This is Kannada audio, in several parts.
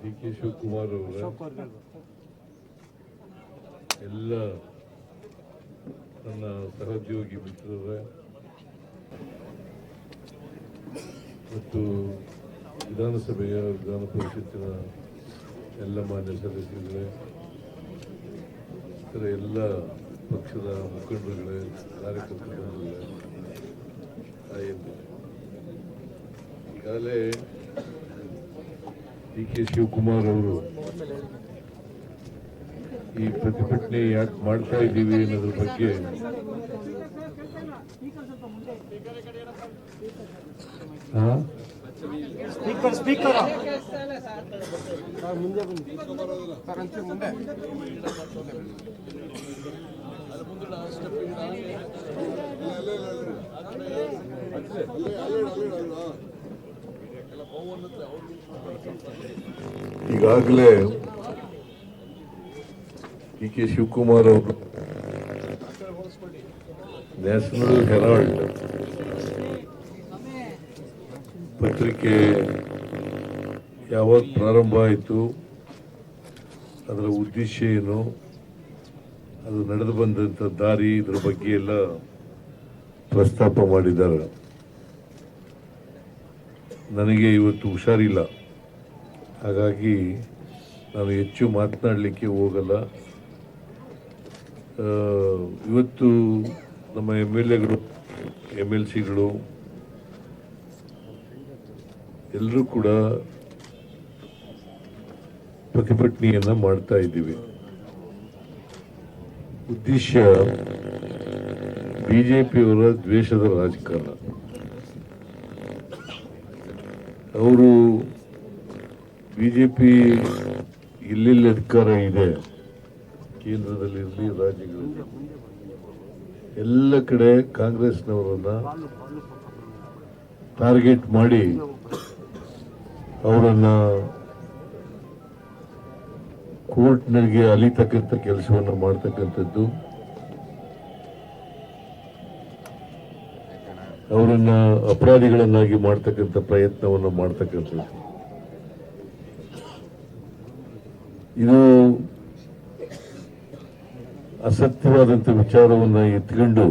ಡಿ ಕೆ ಶಿವಕುಮಾರ್ ಅವರ. ಎಲ್ಲ ನನ್ನ ಸಹೋದ್ಯೋಗಿ ಮಿತ್ರರೇ. ಮತ್ತು ವಿಧಾನಸಭೆಯ ವಿಧಾನ ಪರಿಷತ್ತಿನ ಎಲ್ಲ ಮಾನ್ಯ ಸದಸ್ಯರುಗಳೇ ಇತರ ಎಲ್ಲ ಪಕ್ಷದ ಮುಖಂಡರುಗಳೇ ಕಾರ್ಯಕರ್ತರುಗಳೇ ತಾಯಂದಿರೇ ಈಗಾಗಲೇ ಡಿ ಕೆ ಶಿವಕುಮಾರ್ ಅವರು ಈ ಪ್ರತಿಭಟನೆ ಯಾಕೆ ಮಾಡ್ತಾ ಇದ್ದೀವಿ ಅನ್ನೋದ್ರ ಬಗ್ಗೆ ಹಾ? Speaker speaker. ಮುಂದೆ ಬನ್ನಿ ಸರ್ ಒಂಚೂರು ಮುಂದೆ ಈಗಾಗಲೇ ಡಿ ಕೆ ಶಿವಕುಮಾರ್ ಅವರು ನ್ಯಾಷನಲ್ ಹೆರಾಲ್ಡ್ ಪತ್ರಿಕೆ ಯಾವಾಗ ಪ್ರಾರಂಭ ಆಯಿತು ಅದರ ಉದ್ದೇಶ ಏನು? ಅದು ನಡೆದು ಬಂದಂಥ ದಾರಿ ಇದ್ರ ಬಗ್ಗೆ ಎಲ್ಲ ಪ್ರಸ್ತಾಪ ಮಾಡಿದ್ದಾರೆ. ನನಗೆ ಇವತ್ತು ಹುಷಾರಿಲ್ಲ. ಹಾಗಾಗಿ ನಾನು ಹೆಚ್ಚು ಮಾತನಾಡಲಿಕ್ಕೆ ಹೋಗಲ್ಲ. ಇವತ್ತು ನಮ್ಮ ಎಂ ಎಲ್ ಎಗಳು ಎಂ ಎಲ್ ಸಿಗಳು ಎಲ್ಲರೂ ಕೂಡ ಪ್ರತಿಭಟನೆಯನ್ನು ಮಾಡ್ತಾ ಇದ್ದೀವಿ. ಉದ್ದೇಶ ಬಿಜೆಪಿಯವರ ದ್ವೇಷದ ರಾಜಕಾರಣ. ಅವರು ಬಿಜೆಪಿ ಎಲ್ಲೆಲ್ಲಿ ಅಧಿಕಾರ ಇದೆ ಕೇಂದ್ರದಲ್ಲಿರಲಿ ರಾಜ್ಯಗಳಲ್ಲಿ ಎಲ್ಲ ಕಡೆ ಕಾಂಗ್ರೆಸ್ನವರನ್ನ ಟಾರ್ಗೆಟ್ ಮಾಡಿ ಅವರನ್ನ ಕೋರ್ಟ್ನಲ್ಲಿ ಅಲಿತಕ್ಕಂಥ ಕೆಲಸವನ್ನು ಮಾಡ್ತಕ್ಕಂಥದ್ದು. ಅವರನ್ನ ಅಪರಾಧಿಗಳನ್ನಾಗಿ ಮಾಡ್ತಕ್ಕಂಥ ಪ್ರಯತ್ನವನ್ನು ಮಾಡ್ತಕ್ಕಂಥದ್ದು. ಇದು ಅಸತ್ಯವಾದಂಥ ವಿಚಾರವನ್ನ ಎತ್ಕೊಂಡು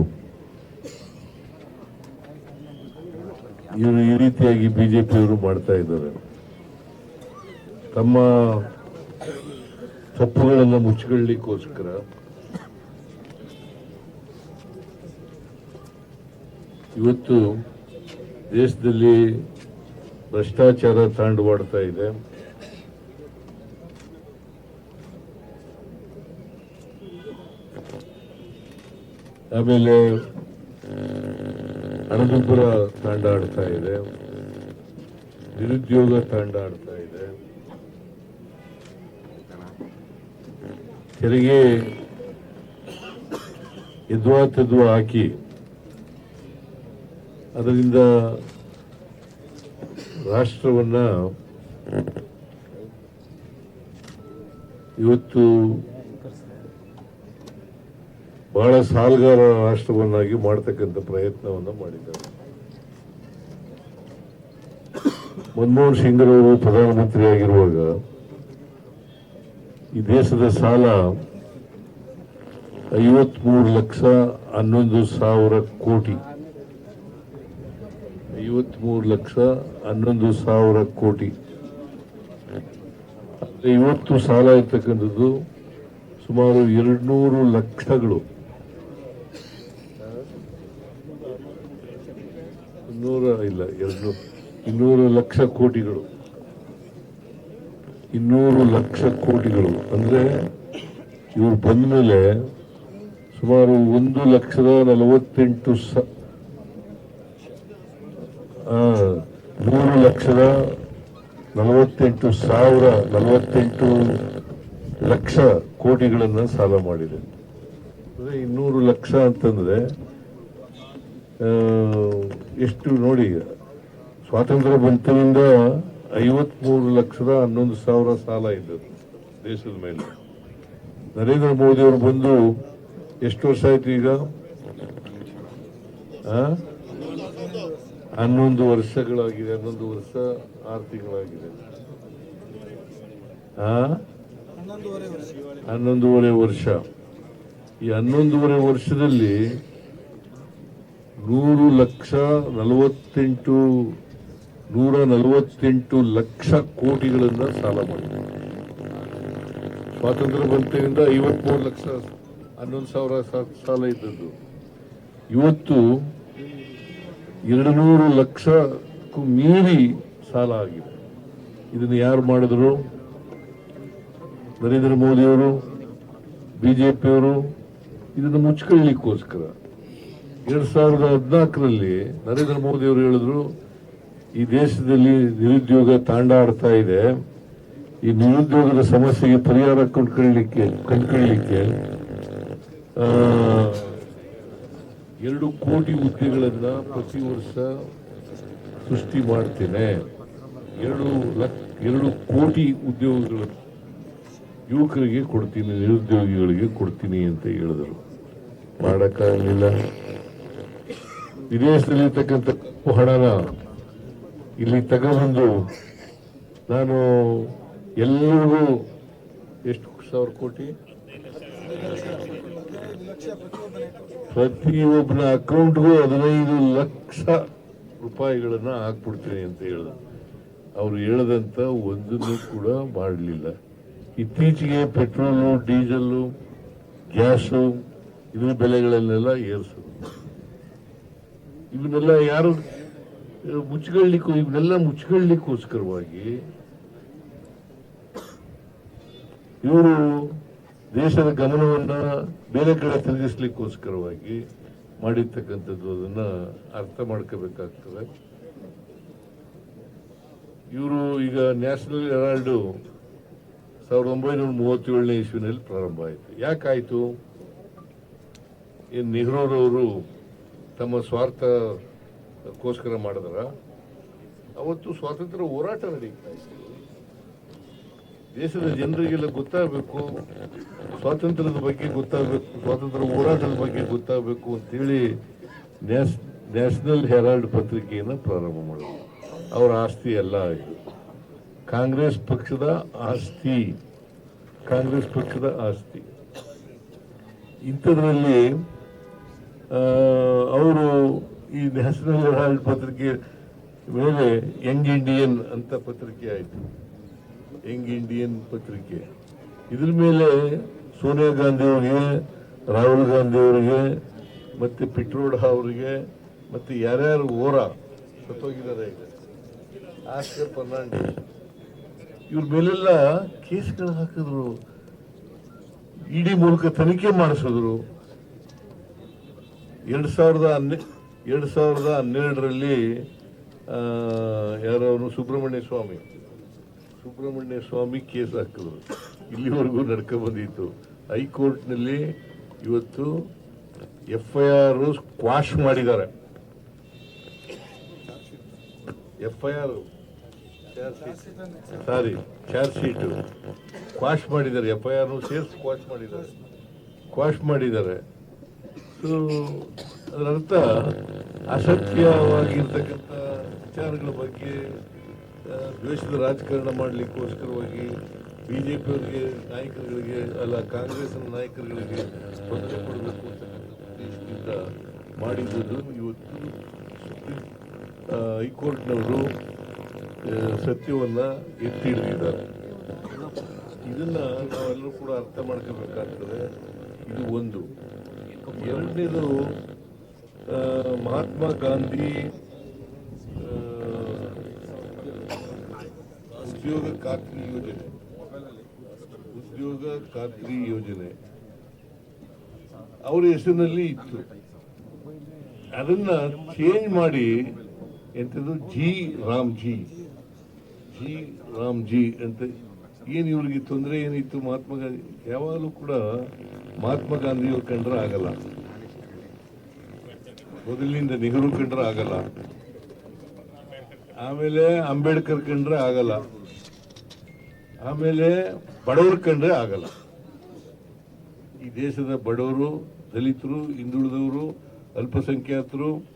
ಇವರು ಈ ರೀತಿಯಾಗಿ ಬಿಜೆಪಿಯವರು ಮಾಡ್ತಾ ಇದ್ದಾರೆ. ತಮ್ಮ ತಪ್ಪುಗಳನ್ನು ಮುಚ್ಚಿಕೊಳ್ಳಿಕ್ಕೋಸ್ಕರ. ಇವತ್ತು ದೇಶದಲ್ಲಿ ಭ್ರಷ್ಟಾಚಾರ ತಾಂಡವಾಡ್ತಾ ಇದೆ. ಆಮೇಲೆ ಹಣದುಬ್ಬರ ತಾಂಡ ಆಡ್ತಾ ಇದೆ. ನಿರುದ್ಯೋಗ ತಾಂಡ ಆಡ್ತಾ ಇದೆ. ತೆರಿಗೆ ಎದ್ವಾ ತದ್ವಾ ಹಾಕಿ ಅದರಿಂದ ರಾಷ್ಟ್ರವನ್ನ ಇವತ್ತು ಬಹಳ ಸಾಲಗಾರ ರಾಷ್ಟ್ರವನ್ನಾಗಿ ಮಾಡ್ತಕ್ಕಂಥ ಪ್ರಯತ್ನವನ್ನ ಮಾಡಿದ್ದಾರೆ. ಮನಮೋಹನ್ ಸಿಂಗ್ರವರು ಪ್ರಧಾನಮಂತ್ರಿ ಆಗಿರುವಾಗ ಈ ದೇಶದ ಸಾಲ ಐವತ್ಮೂರು ಲಕ್ಷ ಹನ್ನೊಂದು ಸಾವಿರ ಕೋಟಿ. ಐವತ್ಮೂರು ಲಕ್ಷ ಹನ್ನೊಂದು ಸಾವಿರ ಕೋಟಿ. ಇವತ್ತು ಸಾಲ ಇರ್ತಕ್ಕಂಥದ್ದು ಸುಮಾರು ಎರಡ್ನೂರು ಲಕ್ಷಗಳು. ನೂರ ಇಲ್ಲ, ಎರಡು ಇನ್ನೂರು ಲಕ್ಷ ಕೋಟಿಗಳು. ಇನ್ನೂರು ಲಕ್ಷ ಕೋಟಿಗಳು. ಅಂದ್ರೆ ಇವರು ಬಂದ ಮೇಲೆ ಸುಮಾರು ಒಂದು ಲಕ್ಷದ ನಲವತ್ತೆಂಟು ಸ ಮೂರು ಲಕ್ಷದ ನಲವತ್ತೆಂಟು ಸಾವಿರ ನಲವತ್ತೆಂಟು ಲಕ್ಷ ಕೋಟಿಗಳನ್ನು ಸಾಲ ಮಾಡಿದೆ. ಅಂದ್ರೆ ಇನ್ನೂರು ಲಕ್ಷ ಅಂತಂದ್ರೆ ಎಷ್ಟು ನೋಡಿ, ಸ್ವಾತಂತ್ರ್ಯ ಬಂತನಿಂದ ಐವತ್ಮೂರು ಲಕ್ಷದ ಹನ್ನೊಂದು ಸಾವಿರ ಸಾಲ ಇದ್ದದ್ದು ದೇಶದ ಮೇಲೆ. ನರೇಂದ್ರ ಮೋದಿ ಅವರು ಬಂದು ಎಷ್ಟು ವರ್ಷ ಆಯ್ತು ಈಗ? ಹನ್ನೊಂದು ವರ್ಷಗಳಾಗಿದೆ, ಹನ್ನೊಂದು ವರ್ಷ ಆರು ತಿಂಗಳಾಗಿದೆ ಹನ್ನೊಂದೂವರೆ ವರ್ಷ. ಈ ಹನ್ನೊಂದೂವರೆ ವರ್ಷದಲ್ಲಿ ನೂರು ಲಕ್ಷ ನಲವತ್ತೆಂಟು ನೂರ ನಲವತ್ತೆಂಟು ಲಕ್ಷ ಕೋಟಿಗಳನ್ನ ಸಾಲ ಮಾಡಿದೆ. ಸ್ವಾತಂತ್ರ್ಯ ಬಂತಿನಿಂದ ಐವತ್ಮೂರು ಲಕ್ಷ, ಹನ್ನೊಂದು ಸಾವಿರ ಸಾಲ ಇದ್ದದ್ದು. ಇವತ್ತು ಎರಡು ನೂರು ಲಕ್ಷಕ್ಕೂ ಮೀರಿ ಸಾಲ ಆಗಿದೆ. ಇದನ್ನು ಯಾರು ಮಾಡಿದ್ರು? ನರೇಂದ್ರ ಮೋದಿಯವರು, ಬಿಜೆಪಿಯವರು? ಇದನ್ನು ಮುಚ್ಕೊಳ್ಳಿಕ್ಕೋಸ್ಕರ. ಎರಡ್ ಸಾವಿರದ ಹದಿನಾಲ್ಕರಲ್ಲಿ ನರೇಂದ್ರ ಮೋದಿ ಅವರು ಹೇಳಿದ್ರು ಈ ದೇಶದಲ್ಲಿ ನಿರುದ್ಯೋಗ ತಾಂಡಾಡ್ತಾ ಇದೆ. ಈ ನಿರುದ್ಯೋಗದ ಸಮಸ್ಯೆಗೆ ಪರಿಹಾರ ಕಂಡುಕೊಳ್ಳಲಿಕ್ಕೆ ಕಂಡುಕೊಳ್ಳಲಿಕ್ಕೆ ಎರಡು ಕೋಟಿ ಹುದ್ದೆಗಳನ್ನು ಪ್ರತಿ ವರ್ಷ ಸೃಷ್ಟಿ ಮಾಡ್ತೇನೆ. ಎರಡು ಲಕ್ಷ ಎರಡು ಕೋಟಿ ಉದ್ಯೋಗಗಳು ಯುವಕರಿಗೆ ಕೊಡ್ತೀನಿ, ನಿರುದ್ಯೋಗಿಗಳಿಗೆ ಕೊಡ್ತೀನಿ ಅಂತ ಹೇಳಿದರು. ಮಾಡಕ್ಕಾಗಲಿಲ್ಲ. ವಿದೇಶದಲ್ಲಿರ್ತಕ್ಕಂಥ ಹಣನ ಇಲ್ಲಿ ತಗೊಬಂದು ನಾನು ಎಲ್ಲರಿಗೂ ಎಷ್ಟು ಸಾವಿರ ಕೋಟಿ? ಪ್ರತಿಯೊಬ್ಬನ ಅಕೌಂಟ್ಗೂ ಹದಿನೈದು ಲಕ್ಷ ರೂಪಾಯಿಗಳನ್ನ ಹಾಕ್ಬಿಡ್ತೀನಿ ಅಂತ ಹೇಳಿದ ಅವ್ರು ಹೇಳದಂತ ಒಂದನ್ನು ಕೂಡ ಮಾಡಲಿಲ್ಲ. ಇತ್ತೀಚೆಗೆ ಪೆಟ್ರೋಲು, ಡೀಸೆಲ್ಲು, ಗ್ಯಾಸು, ಇದ್ರ ಬೆಲೆಗಳನ್ನೆಲ್ಲ ಏರಿಸೋದು. ಇವನ್ನೆಲ್ಲ ಯಾರು ಮುಚ್ಕೊಳ್ಳಿಕ್ಕೂ ಇವನ್ನೆಲ್ಲ ಮುಚ್ಚಿಕೊಳ್ಳಿಕ್ಕೋಸ್ಕರವಾಗಿ ಇವರು ದೇಶದ ಗಮನವನ್ನು ಬೇರೆ ಕಡೆ ತಿರುಗಿಸ್ಲಿಕ್ಕೋಸ್ಕರವಾಗಿ ಮಾಡಿರ್ತಕ್ಕಂಥದ್ದು ಅದನ್ನ ಅರ್ಥ ಮಾಡ್ಕೋಬೇಕಾಗ್ತದೆ. ಇವರು ಈಗ ನ್ಯಾಷನಲ್ ಹೆರಾಲ್ಡು ಸಾವಿರದ ಒಂಬೈನೂರ ಮೂವತ್ತೇಳನೇ ಇಸ್ವಿನಲ್ಲಿ ಪ್ರಾರಂಭ ಆಯಿತು. ಯಾಕಾಯಿತು? ನೆಹರೂರವರು ತಮ್ಮ ಸ್ವಾರ್ಥಕ್ಕೋಸ್ಕರ ಮಾಡಿದ್ರ. ಅವತ್ತು ಸ್ವಾತಂತ್ರ್ಯ ಹೋರಾಟ ನಡೀತಾ ದೇಶದ ಜನರಿಗೆಲ್ಲ ಗೊತ್ತಾಗಬೇಕು, ಸ್ವಾತಂತ್ರ್ಯದ ಬಗ್ಗೆ ಗೊತ್ತಾಗಬೇಕು, ಸ್ವಾತಂತ್ರ್ಯ ಹೋರಾಟದ ಬಗ್ಗೆ ಗೊತ್ತಾಗಬೇಕು ಅಂತೇಳಿ ನ್ಯಾಷ್ ನ್ಯಾಷನಲ್ ಹೆರಾಲ್ಡ್ ಪತ್ರಿಕೆಯನ್ನು ಪ್ರಾರಂಭ ಮಾಡಿದ್ರು. ಅವರ ಆಸ್ತಿ ಎಲ್ಲ ಆಯಿತು. ಕಾಂಗ್ರೆಸ್ ಪಕ್ಷದ ಆಸ್ತಿ, ಕಾಂಗ್ರೆಸ್ ಪಕ್ಷದ ಆಸ್ತಿ. ಇಂಥದ್ರಲ್ಲಿ ಅವರು ಈ ನ್ಯಾಷನಲ್ ಹೆರಾಲ್ಡ್ ಪತ್ರಿಕೆ ಮೇಲೆ ಯಂಗ್ ಇಂಡಿಯನ್ ಅಂತ ಪತ್ರಿಕೆ ಆಯಿತು. ಯಂಗ್ ಇಂಡಿಯನ್ ಪತ್ರಿಕೆ. ಇದ್ರ ಮೇಲೆ ಸೋನಿಯಾ ಗಾಂಧಿ ಅವರಿಗೆ, ರಾಹುಲ್ ಗಾಂಧಿ ಅವರಿಗೆ, ಮತ್ತೆ ಪಿಟ್ರೋಡ ಅವರಿಗೆ, ಮತ್ತೆ ಯಾರ್ಯಾರು ಓರ ಸತ್ತೋಗಿದ್ದಾರೆ. ಈಗ ಆಸ್ಕರ್ ಫರ್ನಾಂಡಿಸ್ ಇವ್ರ ಮೇಲೆಲ್ಲ ಕೇಸ್ಗಳು ಹಾಕಿದ್ರು. ಇಡಿ ಮೂಲಕ ತನಿಖೆ ಮಾಡಿಸಿದ್ರು. ಎರಡ್ ಸಾವಿರದ ಹನ್ನೆ ಎರಡ್ ಸಾವಿರದ ಹನ್ನೆರಡರಲ್ಲಿ ಯಾರವರು ಸುಬ್ರಹ್ಮಣ್ಯ ಸ್ವಾಮಿ ಸುಬ್ರಹ್ಮಣ್ಯ ಸ್ವಾಮಿ ಕೇಸ್ ಹಾಕಿದ್ರು. ಇಲ್ಲಿವರೆಗೂ ನಡ್ಕೊ ಬಂದಿತ್ತು. ಹೈಕೋರ್ಟ್ನಲ್ಲಿ ಇವತ್ತು ಎಫ್ ಐ ಆರ್ ಕ್ವಾಶ್ ಮಾಡಿದ್ದಾರೆ. F I R sorry, charge sheet. Quash ಮಾಡಿದ್ದಾರೆ. ಎಫ್ ಐ ಆರ್ ಸೇರಿಸಿ ಕ್ವಾಶ್ ಮಾಡಿದ್ದಾರೆ. ಕ್ವಾಶ್ ಮಾಡಿದ್ದಾರೆ. ಸೊ ಅದರ ಅಸತ್ಯವಾಗಿರ್ತಕ್ಕಂಥ ವಿಚಾರಗಳ ಬಗ್ಗೆ ದ್ವೇಷದ ರಾಜಕಾರಣ ಮಾಡಲಿಕ್ಕೋಸ್ಕರವಾಗಿ ಬಿಜೆಪಿಯವರಿಗೆ, ನಾಯಕರುಗಳಿಗೆ, ಅಲ್ಲ ಕಾಂಗ್ರೆಸ್ ನಾಯಕರುಗಳಿಗೆ ತೊಂದರೆ ಕೊಡಬೇಕು ಅಂತಕ್ಕಂಥ ಉದ್ದೇಶದಿಂದ ಮಾಡಿದ್ದು ಇವತ್ತು ಸುಪ್ರೀಂ ಹೈಕೋರ್ಟ್ನವರು ಸತ್ಯವನ್ನ ಎತ್ತಿ ಹಿಡಿದಿದ್ದಾರೆ ಇದನ್ನು ನಾವೆಲ್ಲರೂ ಕೂಡ ಅರ್ಥ ಮಾಡ್ಕೋಬೇಕಾಗ್ತದೆ. ಇದು ಒಂದು. ಎರಡನೇದು ಮಹಾತ್ಮ ಗಾಂಧಿ ಉದ್ಯೋಗ ಖಾತ್ರಿ ಯೋಜನೆ. ಉದ್ಯೋಗ ಖಾತ್ರಿ ಯೋಜನೆ. ಅವರ ಹೆಸರಿನಲ್ಲಿ ಇತ್ತು. ಅದನ್ನ ಚೇಂಜ್ ಮಾಡಿ ಎಂತದ್ದು G Ram G G Ram G ಅಂತ ಏನು ಇವ್ರಿಗೆ ತೊಂದರೆ, ಏನಿತ್ತು? ಮಹಾತ್ಮ ಗಾಂಧಿ ಯಾವಾಗಲೂ ಕೂಡ ಮಹಾತ್ಮ ಗಾಂಧಿಯವ್ರು ಕಂಡ್ರೆ ಆಗಲ್ಲ. ಮೊದಲಿನಿಂದ ನೆಹರು ಕಂಡ್ರೆ ಆಗಲ್ಲ. ಆಮೇಲೆ ಅಂಬೇಡ್ಕರ್ ಕಂಡ್ರೆ ಆಗಲ್ಲ. ಆಮೇಲೆ ಬಡವರು ಕಂಡ್ರೆ ಆಗಲ್ಲ. ಈ ದೇಶದ ಬಡವರು, ದಲಿತರು, ಹಿಂದುಳಿದವರು, ಅಲ್ಪಸಂಖ್ಯಾತರು,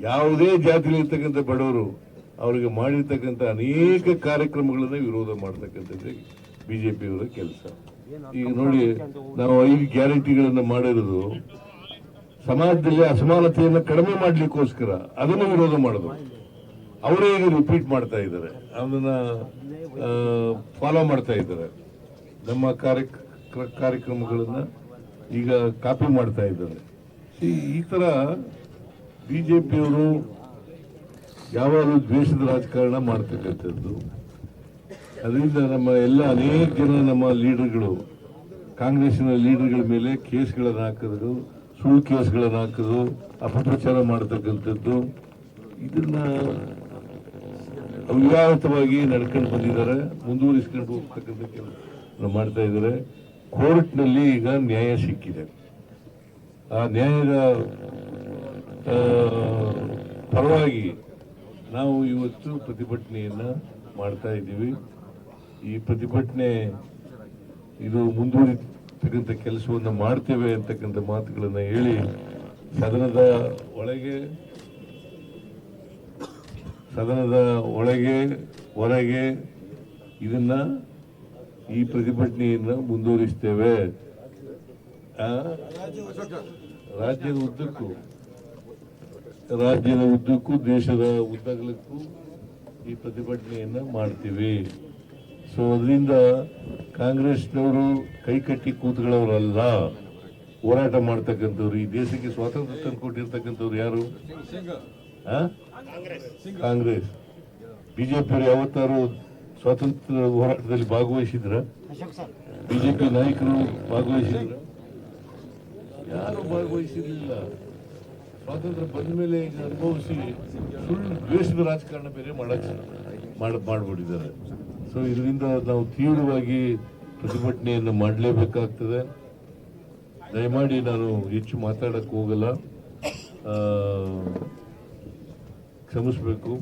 ಯಾವುದೇ ಜಾತಿಲಿರ್ತಕ್ಕಂಥ ಬಡವರು ಅವರಿಗೆ ಮಾಡಿರ್ತಕ್ಕಂಥ ಅನೇಕ ಕಾರ್ಯಕ್ರಮಗಳನ್ನು ವಿರೋಧ ಮಾಡ್ತಕ್ಕಂಥದ್ದೇ ಬಿಜೆಪಿಯವರ ಕೆಲಸ. ಈಗ ನೋಡಿ, ನಾವು ಐದು ಗ್ಯಾರಂಟಿಗಳನ್ನು ಮಾಡಿರೋದು, ಸಮಾಜದಲ್ಲಿ ಅಸಮಾನತೆಯನ್ನು ಕಡಿಮೆ ಮಾಡಲಿಕ್ಕೋಸ್ಕರ ಅದನ್ನು ವಿರೋಧ ಮಾಡೋದು. ಅವರೇ ಈಗ ರಿಪೀಟ್ ಮಾಡ್ತಾ ಇದ್ದಾರೆ. ಅದನ್ನ ಫಾಲೋ ಮಾಡ್ತಾ ಇದ್ದಾರೆ. ನಮ್ಮ ಕಾರ್ಯ ಕಾರ್ಯಕ್ರಮಗಳನ್ನ ಈಗ ಕಾಪಿ ಮಾಡ್ತಾ ಇದ್ದಾರೆ. ಈ- ಈ ತರ ಬಿಜೆಪಿಯವರು ಯಾವಾಗಲೂ ದ್ವೇಷದ ರಾಜಕಾರಣ ಮಾಡ್ತಕ್ಕಂಥದ್ದು. ಅದರಿಂದ ನಮ್ಮ ಎಲ್ಲ ಅನೇಕ ಜನ ನಮ್ಮ ಲೀಡರ್ಗಳು, ಕಾಂಗ್ರೆಸ್ಸಿನ ಲೀಡರ್ಗಳ ಮೇಲೆ ಕೇಸ್ಗಳನ್ನು ಹಾಕಿದ್ರು, ಸುಳ್ಳು ಕೇಸ್ಗಳನ್ನು ಹಾಕಿದ್ರು, ಅಪಪ್ರಚಾರ ಮಾಡ್ತಕ್ಕಂಥದ್ದು. ಇದನ್ನ ಅವ್ಯಾಹತವಾಗಿ ನಡ್ಕೊಂಡು ಬಂದಿದ್ದಾರೆ, ಮುಂದುವರಿಸ್ಕೊಂಡು ಹೋಗ್ತಕ್ಕಂಥ ಕೆಲಸ ಮಾಡ್ತಾ ಇದ್ದಾರೆ. ಕೋರ್ಟ್ನಲ್ಲಿ ಈಗ ನ್ಯಾಯ ಸಿಕ್ಕಿದೆ. ಆ ನ್ಯಾಯದ ಪರವಾಗಿ ನಾವು ಇವತ್ತು ಪ್ರತಿಭಟನೆಯನ್ನ ಮಾಡ್ತಾ ಇದ್ದೀವಿ ಈ ಪ್ರತಿಭಟನೆ ಇದು ಮುಂದುವರಿತಕ್ಕಂಥ ಕೆಲಸವನ್ನು ಮಾಡ್ತೇವೆ ಅಂತಕ್ಕಂಥ ಮಾತುಗಳನ್ನು ಹೇಳಿ ಸದನದ ಒಳಗೆ ಸದನದ ಒಳಗೆ ಹೊರಗೆ ಇದನ್ನ ಈ ಪ್ರತಿಭಟನೆಯನ್ನ ಮುಂದುವರಿಸ್ತೇವೆ? ರಾಜ್ಯದ ಉದ್ದಕ್ಕೂ ರಾಜ್ಯದ ಉದ್ದಕ್ಕೂ ದೇಶದ ಉದ್ದಗಲಕ್ಕೂ ಈ ಪ್ರತಿಭಟನೆಯನ್ನು ಮಾಡ್ತೀವಿ. ಸೊ ಅದರಿಂದ ಕಾಂಗ್ರೆಸ್ನವರು ಕೈ ಕಟ್ಟಿ ಕೂತ್ಗಳವರಲ್ಲ, ಹೋರಾಟ ಮಾಡ್ತಕ್ಕಂಥವ್ರು, ಈ ದೇಶಕ್ಕೆ ಸ್ವಾತಂತ್ರ್ಯ ತಂದು ಕೊಟ್ಟಿರ್ತಕ್ಕಂಥವ್ರು ಯಾರು? ಕಾಂಗ್ರೆಸ್. ಬಿಜೆಪಿಯವರು ಯಾವತ್ತಾರು ಸ್ವಾತಂತ್ರ್ಯ ಹೋರಾಟದಲ್ಲಿ ಭಾಗವಹಿಸಿದ್ರ? ಬಿಜೆಪಿ ನಾಯಕರು ಭಾಗವಹಿಸಿದ್ರ? ಯಾರು ಭಾಗವಹಿಸಿರ್ಲಿಲ್ಲ? ಸ್ವಾತಂತ್ರ್ಯ ಬಂದ ಮೇಲೆ ಈಗ ಅನುಭವಿಸಿ ಸುಳ್ಳು ದ್ವೇಷದ ರಾಜಕಾರಣ ಬೇರೆ ಮಾಡಕ್ ಮಾಡ, ಮಾಡ್ಬಿಟ್ಟಿದ್ದಾರೆ. ಸೊ ಇದರಿಂದ ನಾವು ತೀವ್ರವಾಗಿ ಪ್ರತಿಭಟನೆಯನ್ನು ಮಾಡಲೇಬೇಕಾಗ್ತದೆ. ದಯಮಾಡಿ ನಾನು ಹೆಚ್ಚು ಮಾತಾಡಕ್ ಹೋಗಲ್ಲ. ಕ್ಷಮಿಸ್ಬೇಕು.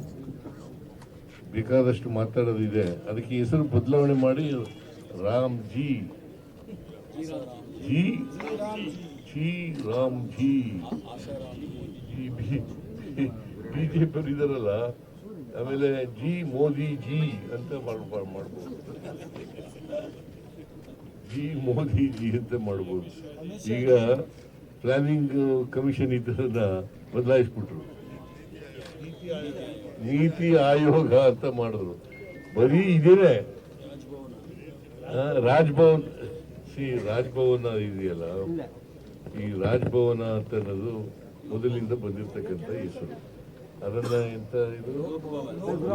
ಬೇಕಾದಷ್ಟು ಮಾತಾಡೋದಿದೆ. ಅದಕ್ಕೆ ಹೆಸರು ಬದಲಾವಣೆ ಮಾಡಿ Ram G. G? G Ram G. BJP ಇದಾರಲ್ಲ, ಆಮೇಲೆ ಜಿ ಮೋದಿ ಜಿ ಅಂತ ಮಾಡ್- ಮಾಡ್- ಮಾಡ್ಬೋದು. ಜಿ ಮೋದಿ ಜಿ ಅಂತ ಮಾಡ್ಬೋದು. ಈಗ ಪ್ಲಾನಿಂಗ್ ಕಮಿಷನ್ ಇದನ್ನ ಬದಲಾಯಿಸ್ಬಿಟ್ರು. ನೀತಿ ಆಯೋಗ ಅಂತ ಮಾಡಿದ್ರು. ಬರೀ ಇದೇನೆ. ರಾಜ್ಭವನ್, ಸಿ, ರಾಜ್ಭವನ ಇದೆಯಲ್ಲ? ಈ ರಾಜಭವನ ಅಂತ ಅನ್ನೋದು ಮೊದಲಿಂದ ಬಂದಿರತಕ್ಕಂಥ ಹೆಸರು. ಅದನ್ನ ಎಂತ ಇದು?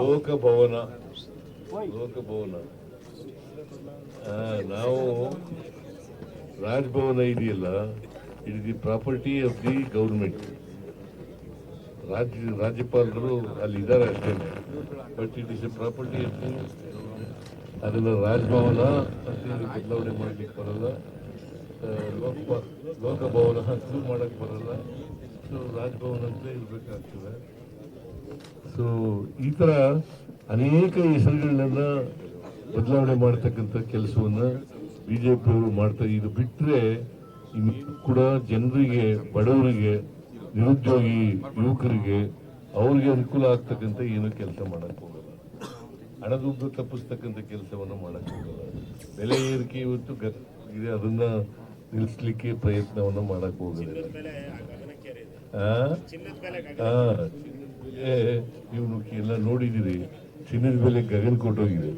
ಲೋಕಭವನ. ಲೋಕಭವನ. ನಾವು ರಾಜಭವನ ಇದೆಯಲ್ಲ, it the property of the government. ರಾಜ್ಯ, ರಾಜ್ಯಪಾಲರು ಅಲ್ಲಿ ಇದ್ದಾರೆ ಅಷ್ಟೇ. But it is a property of the ಅದನ್ನ ರಾಜಭವನ ಅಂತ ಬದಲಾವಣೆ ಮಾಡ್ಲಿಕ್ಕೆ ಬರಲ್ಲ. ಲೋಕ ಲೋಕಭವನ ಶುರು ಮಾಡಕ್ ಬರಲ್ಲ. ಸೊ ರಾಜಭವನ ಅಂತ ಇರ್ಬೇಕಾಗ್ತದೆ. ಸೊ ಈ ತರ ಅನೇಕ ಹೆಸರುಗಳನ್ನೆಲ್ಲ ಬದಲಾವಣೆ ಮಾಡ್ತಕ್ಕಂಥ ಕೆಲಸವನ್ನ ಬಿಜೆಪಿಯವರು ಮಾಡ್ತಾರೆ ಇದು ಇನ್ನು ಕೂಡ ಜನರಿಗೆ, ಬಡವರಿಗೆ, ನಿರುದ್ಯೋಗಿ ಯುವಕರಿಗೆ ಅವ್ರಿಗೆ ಅನುಕೂಲ ಆಗ್ತಕ್ಕಂಥ ಏನು ಕೆಲಸ ಮಾಡಕ್ ಹೋಗಲ್ಲ. ಹಣದುಬ್ಬ ತಪ್ಪಿಸ್ತಕ್ಕಂಥ ಕೆಲಸವನ್ನ ಮಾಡಕ್ ಹೋಗಲ್ಲ. ಬೆಲೆ ಏರಿಕೆ ಇವತ್ತು ಗ- ಇದೆ. ಅದನ್ನ ನಿಲ್ಲಿಸ್ಲಿಕ್ಕೆ ಪ್ರಯತ್ನವನ್ನು ಮಾಡಕ್ ಹೋಗಲ್ಲ ಇವನು ಎಲ್ಲ ನೋಡಿದಿರಿ ಚಿನ್ನದ ಬೆಲೆ ಗಗನ ಕೊಟ್ಟೋಗಿದೆ.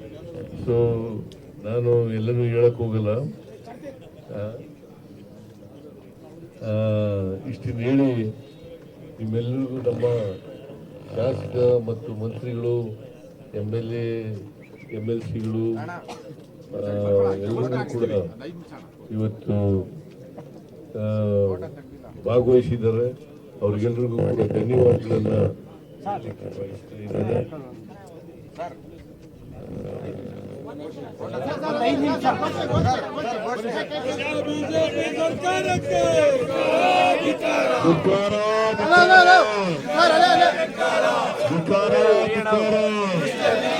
ಸೊ ನಾನು ಎಲ್ಲನೂ ಹೇಳಕ್ ಹೋಗಲ್ಲ. ಇಷ್ಟನ್ನು ಹೇಳಿ ನಿಮ್ಮೆಲ್ಲರಿಗೂ ನಮ್ಮ ಶಾಸಕ ಮತ್ತು ಮಂತ್ರಿಗಳು M L A M L ಸಿಗಳು ಎಲ್ಲರೂ ಕೂಡ ಇವತ್ತು ಭಾಗವಹಿಸಿದ್ದಾರೆ ಅವ್ರಿಗೆಲ್ರಿಗೂ ಕೂಡ ಧನ್ಯವಾದಗಳನ್ನ ಹೇಳಲಿಕ್ಕೆ